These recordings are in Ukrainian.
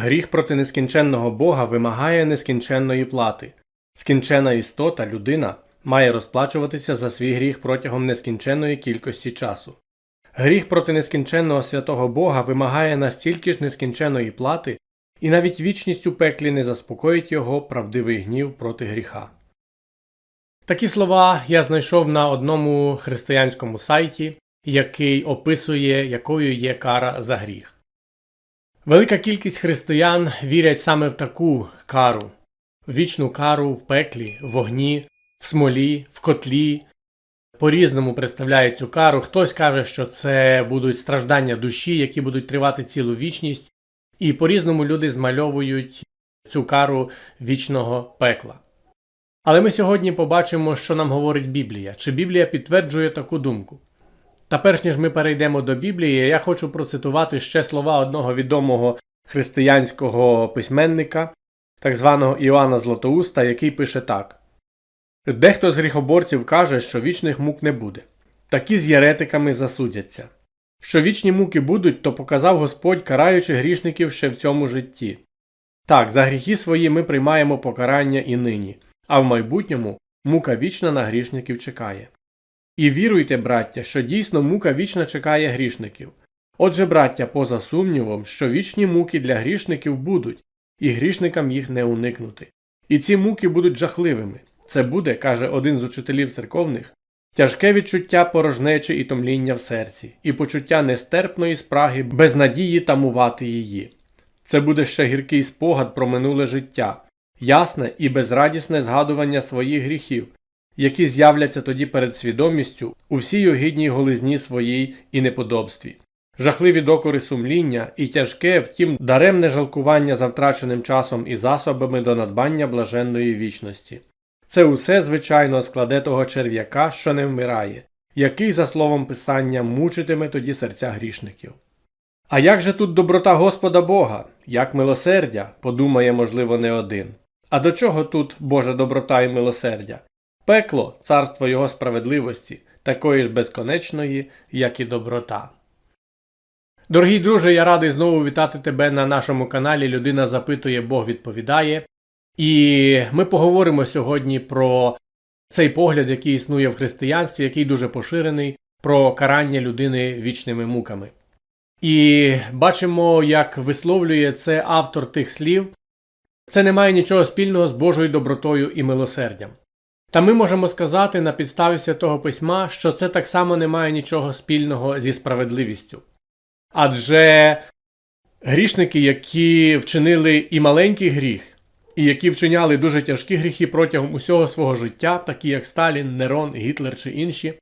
Гріх проти нескінченного Бога вимагає нескінченної плати. Скінчена істота, людина, має розплачуватися за свій гріх протягом нескінченної кількості часу. Гріх проти нескінченного святого Бога вимагає настільки ж нескінченої плати, і навіть вічність у пеклі не заспокоїть його правдивий гнів проти гріха. Такі слова я знайшов на одному християнському сайті, який описує, якою є кара за гріх. Велика кількість християн вірять саме в таку кару вічну кару в пеклі, в вогні, в смолі, в котлі. По-різному представляють цю кару. Хтось каже, що це будуть страждання душі, які будуть тривати цілу вічність, і по-різному люди змальовують цю кару вічного пекла. Але ми сьогодні побачимо, що нам говорить Біблія, чи Біблія підтверджує таку думку. Та перш ніж ми перейдемо до Біблії, я хочу процитувати ще слова одного відомого християнського письменника, так званого Іоанна Златоуста, який пише так: Дехто з гріхоборців каже, що вічних мук не буде. Такі з єретиками засудяться. Що вічні муки будуть, то показав Господь, караючи грішників ще в цьому житті. Так, за гріхи свої ми приймаємо покарання і нині, а в майбутньому мука вічна на грішників чекає. І віруйте, браття, що дійсно мука вічна чекає грішників. Отже, браття, поза сумнівом, що вічні муки для грішників будуть, і грішникам їх не уникнути. І ці муки будуть жахливими. Це буде, каже один з учителів церковних, тяжке відчуття порожнечі і томління в серці, і почуття нестерпної спраги без надії тамувати її. Це буде ще гіркий спогад про минуле життя, ясне і безрадісне згадування своїх гріхів, які з'являться тоді перед свідомістю у всій огідній голизні своїй і неподобстві. Жахливі докори сумління і тяжке, втім, даремне жалкування за втраченим часом і засобами до надбання блаженної вічності. Це усе, звичайно, складе того черв'яка, що не вмирає, який, за словом Писання, мучитиме тоді серця грішників. А як же тут доброта Господа Бога, як милосердя, подумає, можливо, не один. А до чого тут Божа доброта і милосердя? Пекло, царство Його справедливості, такої ж безконечної, як і доброта. Дорогий друже, я радий знову вітати тебе на нашому каналі Людина запитує, Бог відповідає. І ми поговоримо сьогодні про цей погляд, який існує в християнстві, який дуже поширений, про карання людини вічними муками. І бачимо, як висловлює це автор тих слів. Це не має нічого спільного з Божою добротою і милосердям. Та ми можемо сказати на підставі святого письма, що це так само не має нічого спільного зі справедливістю. Адже грішники, які вчинили і маленький гріх, і які вчиняли дуже тяжкі гріхи протягом усього свого життя, такі як Сталін, Нерон, Гітлер чи інші,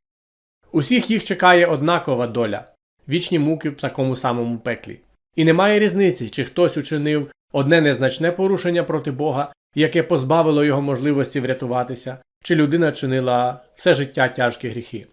усіх їх чекає однакова доля вічні муки в такому самому пеклі. І немає різниці, чи хтось учинив одне незначне порушення проти Бога, яке позбавило його можливості врятуватися, чи людина чинила все життя тяжкі гріхи.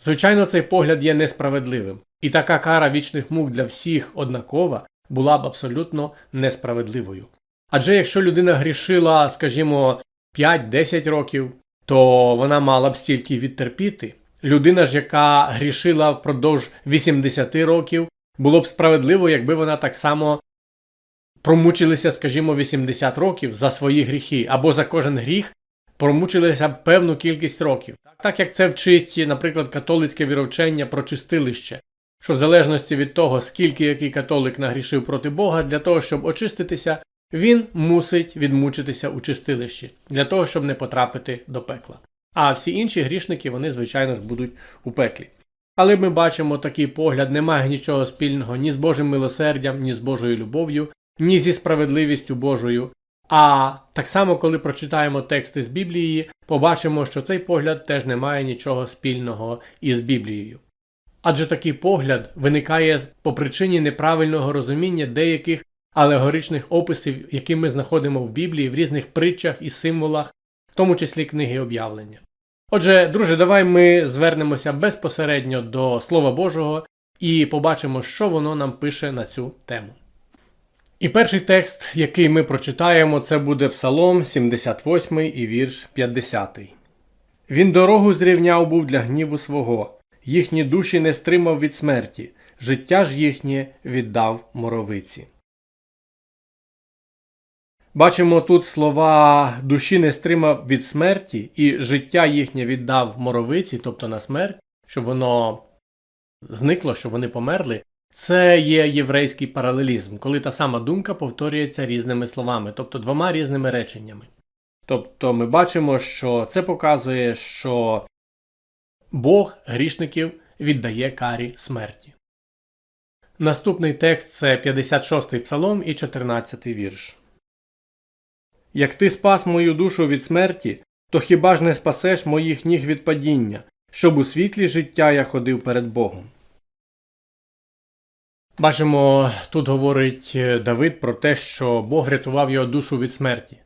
Звичайно, цей погляд є несправедливим, і така кара вічних мук для всіх однакова була б абсолютно несправедливою. Адже якщо людина грішила, скажімо, 5-10 років, то вона мала б стільки відтерпіти. Людина ж, яка грішила впродовж 80 років, було б справедливо, якби вона так само промучилася, скажімо, 80 років за свої гріхи, або за кожен гріх промучилися певну кількість років. Так як це вчить, наприклад, католицьке віровчення про чистилище, що в залежності від того, скільки який католик нагрішив проти Бога, для того, щоб очиститися, він мусить відмучитися у чистилищі, для того, щоб не потрапити до пекла. А всі інші грішники, вони, звичайно ж, будуть у пеклі. Але ми бачимо такий погляд, немає нічого спільного ні з Божим милосердям, ні з Божою любов'ю, ні зі справедливістю Божою. А так само, коли прочитаємо тексти з Біблії, побачимо, що цей погляд теж не має нічого спільного із Біблією. Адже такий погляд виникає по причині неправильного розуміння деяких алегоричних описів, які ми знаходимо в Біблії в різних притчах і символах, в тому числі книги об'явлення. Отже, друже, давай ми звернемося безпосередньо до Слова Божого і побачимо, що воно нам пише на цю тему. І перший текст, який ми прочитаємо, це буде Псалом 78 і вірш 50. Він дорогу зрівняв був для гніву свого, їхні душі не стримав від смерті, життя ж їхнє віддав моровиці. Бачимо тут слова душі не стримав від смерті, і життя їхнє віддав моровиці, тобто на смерть, щоб воно зникло, щоб вони померли. Це є єврейський паралелізм, коли та сама думка повторюється різними словами, тобто двома різними реченнями. Тобто ми бачимо, що це показує, що Бог грішників віддає карі смерті. Наступний текст це 56-й псалом і 14-й вірш. Як ти спас мою душу від смерті, то хіба ж не спасеш моїх ніг від падіння, щоб у світлі життя я ходив перед Богом. Бачимо, тут говорить е, Давид про те, що Бог рятував його душу від смерті.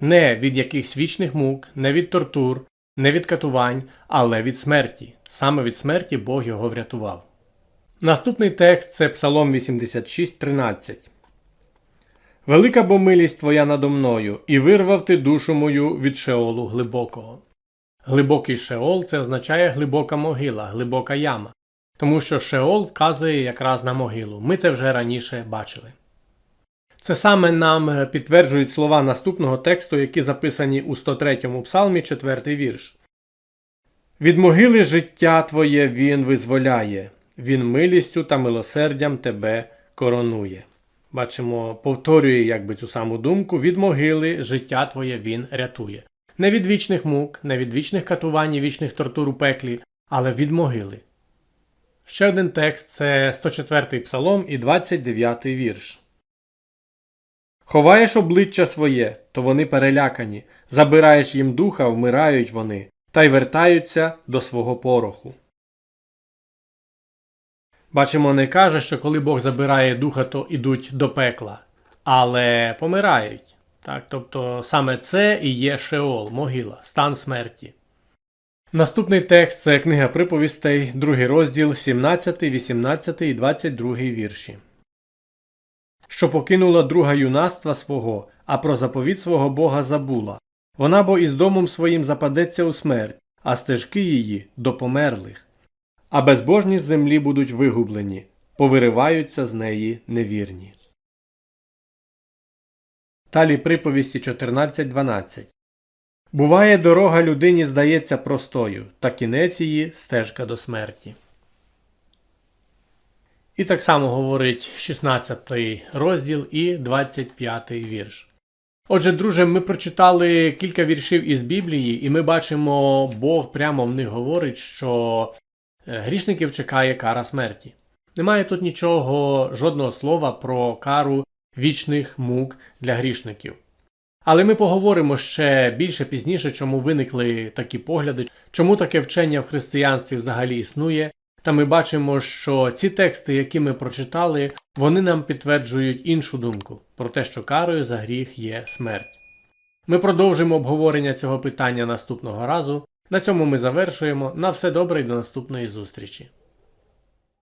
Не від якихось вічних мук, не від тортур, не від катувань, але від смерті. Саме від смерті Бог його врятував. Наступний текст це Псалом 86.13. Велика бо милість твоя надо мною, і вирвав ти душу мою від шеолу глибокого. Глибокий шеол це означає глибока могила, глибока яма, тому що шеол вказує якраз на могилу. Ми це вже раніше бачили. Це саме нам е, підтверджують слова наступного тексту, які записані у 103-му псалмі, 4 вірш. Від могили життя твоє він визволяє, він милістю та милосердям тебе коронує. Бачимо, повторює якби цю саму думку: від могили життя твоє він рятує. Не від вічних мук, не від вічних катувань вічних тортур у пеклі, але від могили. Ще один текст це 104-й псалом і 29-й вірш. Ховаєш обличчя своє, то вони перелякані, забираєш їм духа, вмирають вони, та й вертаються до свого пороху. Бачимо, не каже, що коли Бог забирає духа, то ідуть до пекла, але помирають. Так, Тобто саме це і є Шеол, могила, стан смерті. Наступний текст це книга приповістей, другий розділ, 17, 18 і 22 вірші. Що покинула друга юнацтва свого, а про заповіт свого Бога забула. Вона бо із домом своїм западеться у смерть, а стежки її до померлих. А безбожні з землі будуть вигублені, повириваються з неї невірні. Далі приповісті 14.12 Буває, дорога людині здається простою, та кінець її стежка до смерті. І так само говорить 16 розділ і 25 вірш. Отже, друже, ми прочитали кілька віршів із Біблії, і ми бачимо, Бог прямо в них говорить, що е, грішників чекає кара смерті. Немає тут нічого, жодного слова про кару вічних мук для грішників. Але ми поговоримо ще більше пізніше, чому виникли такі погляди, чому таке вчення в християнстві взагалі існує. Та ми бачимо, що ці тексти, які ми прочитали, вони нам підтверджують іншу думку про те, що карою за гріх є смерть. Ми продовжимо обговорення цього питання наступного разу. На цьому ми завершуємо. На все добре і до наступної зустрічі.